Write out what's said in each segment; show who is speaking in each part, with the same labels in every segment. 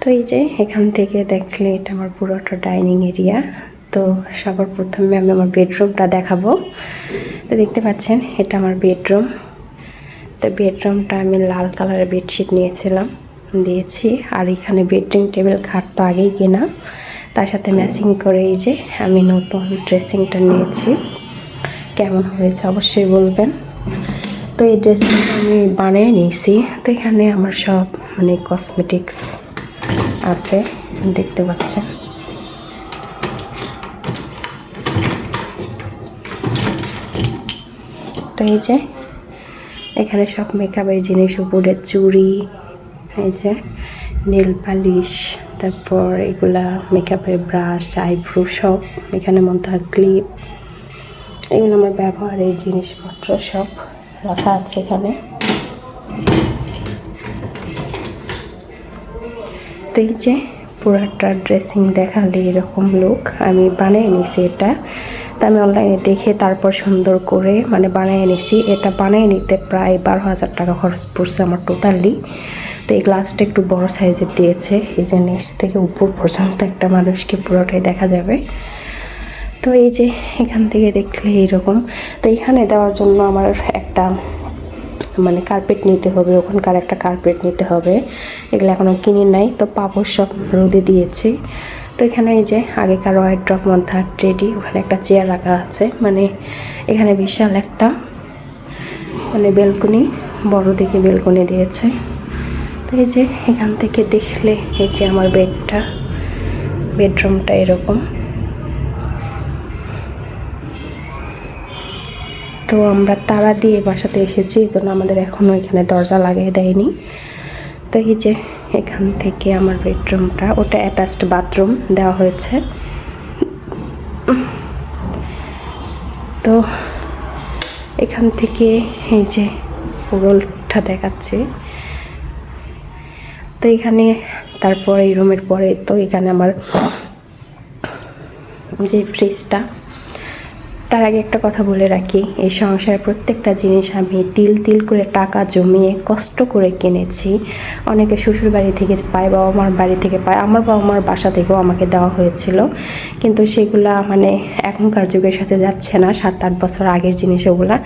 Speaker 1: তো এই যে এখান থেকে দেখলে এটা আমার পুরোটা ডাইনিং এরিয়া। তো সবার প্রথমে আমি আমার বেডরুমটা দেখাবো। তো দেখতে পাচ্ছেন, এটা আমার বেডরুম। তো বেডরুমটা আমি লাল কালারের বেডশিট নিয়েছিলাম, দিয়েছি। আর এখানে বেডরুম টেবিল খাট তো আগেই কেনা। তার সাথে ম্যাচিং করে এই যে আমি নতুন ড্রেসিংটা নিয়েছি। কেমন হয়েছে অবশ্যই বলবেন। তো এই ড্রেসটা আমি বানিয়ে নিয়েছি। তো এখানে আমার সব মানে কসমেটিক্স আছে, দেখতে পাচ্ছেন। তো এই যে, এখানে সব মেকআপের জিনিস, উপরে চুড়ি, এই যে নেল পালিশ তারপর এগুলা মেকআপের ব্রাশ আইব্রো সব, এখানে মধ্যে ক্লিপ এগুলো আমার ব্যবহারের জিনিসপত্র সব রাখা আছে এখানে। এই যে পুরাটা ড্রেসিং দেখালে এরকম লুক আমি বানিয়ে নিছি এটা। তা আমি অনলাইনে দেখে তারপর সুন্দর করে মানে বানিয়ে নিছি। এটা বানিয়ে নিতে প্রায় বারো হাজার টাকা খরচ পড়ছে আমার টোটালি তো এই গ্লাসটা একটু বড় সাইজের দিয়েছে। এই যে নিচ থেকে উপর পর্যন্ত একটা মানুষকে পুরোটাই দেখা যাবে। তো এই যে এখান থেকে দেখলে এইরকম তো এখানে দেওয়ার জন্য আমার একটা মানে কার্পেট নিতে হবে, ওখানকার একটা কার্পেট নিতে হবে। এগুলো এখনও কিনে নাই, তো পাপড় সব রোদে দিয়েছি। তো এখানে এই যে আগেকার ওয়াইড ড্রপ মন্থার রেডি ওখানে একটা চেয়ার রাখা আছে। মানে এখানে বিশাল একটা মানে বেলকনি বড় দিকে বেলকনি দিয়েছে। তো এই যে এখান থেকে দেখলে এই যে আমার বেডটা বেডরুমটা এরকম। তো আমরা তারা দিয়ে বাসাতে এসেছি, এই জন্য আমাদের এখনও এখানে দরজা লাগিয়ে দেয়নি। তো এই যে এখান থেকে আমার বেডরুমটা, ওটা অ্যাটাচড বাথরুম দেওয়া হয়েছে। তো এখান থেকে এই যে পুরোটা দেখাচ্ছে। তো এখানে তারপর এই রুমের পরে, তো এখানে আমার যে ফ্রিজটা তার আগে একটা কথা বলে রাখি, এই সংসারের প্রত্যেকটা জিনিস আমি তিল তিল করে টাকা জমিয়ে কষ্ট করে কিনেছি। অনেকে শ্বশুর বাড়ি থেকে পায়, বাবা মার বাড়ি থেকে পায়, আমার বাবা মার বাসা থেকেও আমাকে দেওয়া হয়েছিল। কিন্তু সেগুলা মানে এখনকার যুগের সাথে যাচ্ছে না, সাত আট বছর আগের জিনিস ওগুলা।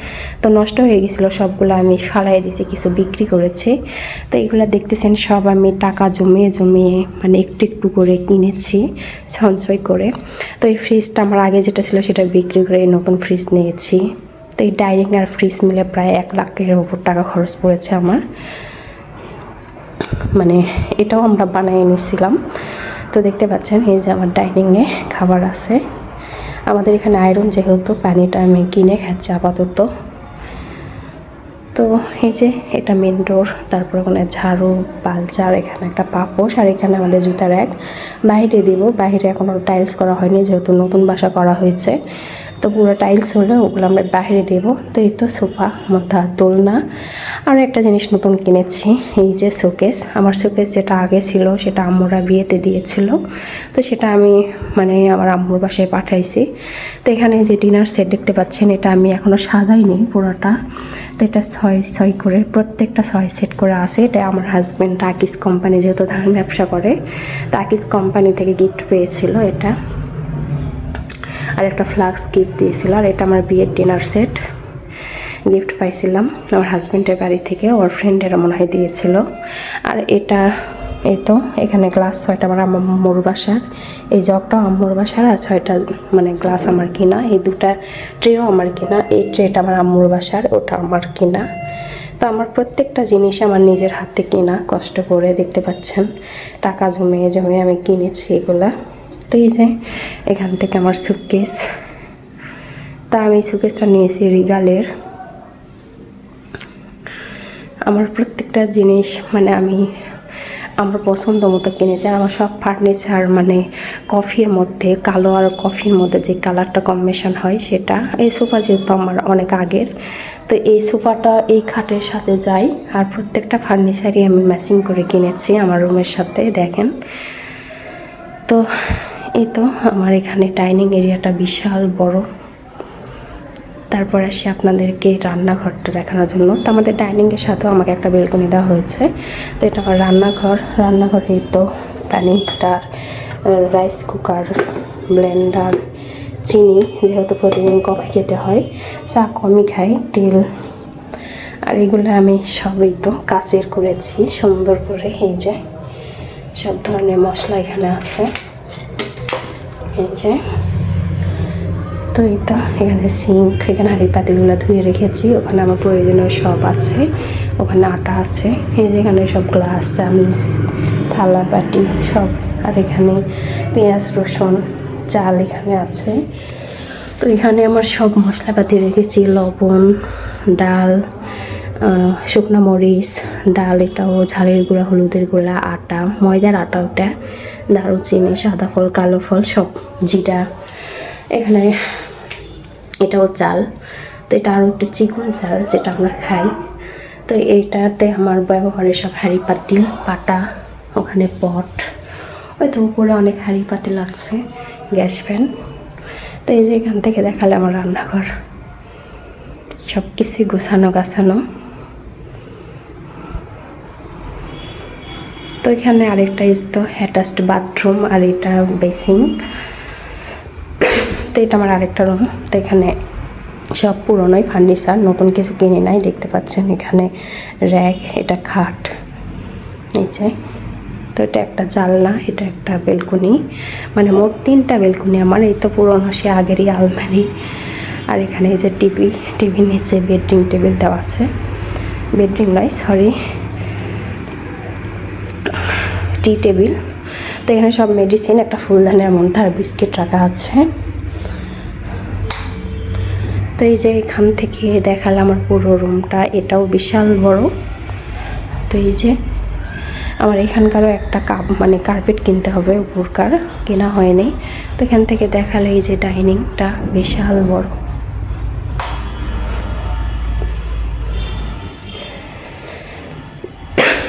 Speaker 1: তো নষ্ট হয়ে গেছিল, সবগুলো আমি ফালাই দিয়েছি, কিছু বিক্রি করেছি। তো এগুলো দেখতেছেন, সব আমি টাকা জমিয়ে জমিয়ে মানে একটু একটু করে কিনেছি, সঞ্চয় করে। তো এই ফ্রিজটা আমার আগে যেটা ছিল সেটা বিক্রি করে নতুন ফ্রিজ নিয়েছি। তো এই ডাইনিং আর ফ্রিজ মিলে প্রায় এক লাখের ওপর টাকা খরচ পড়েছে আমার। মানে এটাও আমরা বানিয়ে নিয়েছিলাম। তো দেখতে পাচ্ছেন, এই যে আমার ডাইনিংয়ে খাবার আছে। আমাদের এখানে আয়রন যেহেতু, পানিটা আমি কিনে খাচ্ছি আপাতত। তো এই যে এটা মেন ডোর তারপর ওখানে ঝাড়ু বালচার এখানে একটা পাপোশ, আর এখানে আমাদের জুতার এক বাইরে দিব, বাইরে এখনও টাইলস করা হয়নি, যেহেতু নতুন বাসা করা হয়েছে। তো পুরো টাইলস হলে, ওগুলো আমরা বাইরে দেবো। তো এই তো সোফা মধ্যা দোলনা। আর একটা জিনিস নতুন কিনেছি, এই যে শোকেস আমার শোকেস যেটা আগে ছিল, সেটা আম্মুরা বিয়েতে দিয়েছিল। তো সেটা আমি মানে আমার আম্মুর বাসায় পাঠাইছি। তো এখানে যে ডিনার সেট দেখতে পাচ্ছেন, এটা আমি এখনও সাজাইনি পুরোটা। তো এটা ছয় ছয় করে, প্রত্যেকটা ছয় সেট করে আছে। এটা আমার হাজব্যান্ড আকিস কোম্পানি যেহেতু ধান ব্যবসা করে তো আকিস কোম্পানি থেকে গিফট পেয়েছিল এটা। আর একটা ফ্লাক্স গিফট দিয়েছিল আর এটা আমার বিয়ের ডিনার সেট। গিফট পাইছিলাম আমার হাজব্যান্ডের বাড়ি থেকে, ওর ফ্রেন্ডেরা মনে হয় দিয়েছিল। আর এটা, এই তো, এখানে গ্লাস ছয়টা, আমার আম্মুর বাসার। এই জগটাও আম্মুর বাসার আর ছয়টা মানে গ্লাস আমার কিনা। এই দুটা ট্রেও আমার কিনা। এই ট্রেটা আমার আম্মুর বাসার, ওটা আমার কিনা। তো আমার প্রত্যেকটা জিনিস আমার নিজের হাতে কেনা, কষ্ট করে, দেখতে পাচ্ছেন। টাকা জমিয়ে জমিয়ে আমি কিনেছি এগুলা। তো এই যে এখান থেকে আমার সুটকেস তা আমি সুটকেসটা নিয়েছি রিগালের। আমার প্রত্যেকটা জিনিস মানে আমি আমার পছন্দ মতো কিনেছি। আমার সব ফার্নিচার মানে কফির মধ্যে, কালো আর কফির মধ্যে যে কালারটা কম্বিনেশন হয় সেটা। এই সোফা যেহেতু আমার অনেক আগের, তো এই সোফাটা এই খাটের সাথে যাই আর প্রত্যেকটা ফার্নিচারই আমি ম্যাচিং করে কিনেছি আমার রুমের সাথে, দেখেন। তো এই তো, আমার এখানে ডাইনিং এরিয়াটা বিশাল বড়। তারপর আসি আপনাদেরকে রান্নাঘরটা দেখানোর জন্য। তো আমাদের ডাইনিংয়ের সাথেও আমাকে একটা বেলকনি দেওয়া হয়েছে। তো এটা আমার রান্নাঘর। রান্নাঘরে তো প্যানিংটার রাইস কুকার, ব্লেন্ডার, চিনি, যেহেতু প্রতিদিন কফি খেতে হয়, চা, কমই খাই, তেল। আর এগুলো আমি সবই তো কাচের করেছি, সুন্দর করে, এই যে সব ধরনের মশলা এখানে আছে। এই যে তো এই তো, এখানে সিঙ্ক, এখানে হাঁড়ি পাতিলগুলো ধুয়ে রেখেছি। ওখানে আমার প্রয়োজনীয় সব আছে, ওখানে আটা আছে। এই যে এখানে সব গ্লাস, চামিচ, থালা, বাটি সব। আর এখানে পেঁয়াজ, রসুন, চাল এখানে আছে। তো এখানে আমার সব মশলাপাতি রেখেছি, লবণ, ডাল শুকনো মরিচ, ডাল, এটাও, ঝালের গুঁড়া, হলুদের গুঁড়া, আটা, ময়দার আটা ওটা, দারুচিনি, সাদা ফল, কালো ফল, সব জিরা। এখানে এটাও চাল। তো এটা আরও একটু চিকন চাল যেটা আমরা খাই। তো এইটাতে আমার ব্যবহারের সব হাঁড়ি পাতিল, পাটা, ওখানে পট। ওই তো উপরে অনেক হাঁড়ি পাতিল আছে, গ্যাস ফ্যান। তো এই যে এখান থেকে দেখালে আমার রান্নাঘর। সব কিছুই গোছানো গাছানো তো এখানে আরেকটা ইস তো অ্যাটাচড বাথরুম আর এটা বেসিং তো এটা আমার আরেকটা রুম তো এখানে সব পুরনোই ফার্নিচার নতুন কিছু কিনে নাই, দেখতে পাচ্ছেন এখানে র্যাক এটা খাট, নিচে। তো এটা একটা জানলা, এটা একটা বেলকুনি। মানে মোট তিনটা বেলকুনি আমার, এই তো পুরনো, সে আগেরই আলমারি। আর এখানে এই যে টিভি, টিভির নিচে বেডরিং টেবিল দেওয়া আছে। বেডরিং নয় সরি টি টেবিল। তো এখানে সব মেডিসিন একটা ফুলদানের মধ্যে আর বিস্কিট রাখা আছে। তো এই যে এখান থেকে দেখালে আমার পুরো রুমটা এটাও বিশাল বড়। তো এই যে আমার এখানকারও একটা কাপ মানে কার্পেট কিনতে হবে, উপরকার, কেনা হয়নি। তো এখান থেকে দেখালে এই যে ডাইনিংটা বিশাল বড়।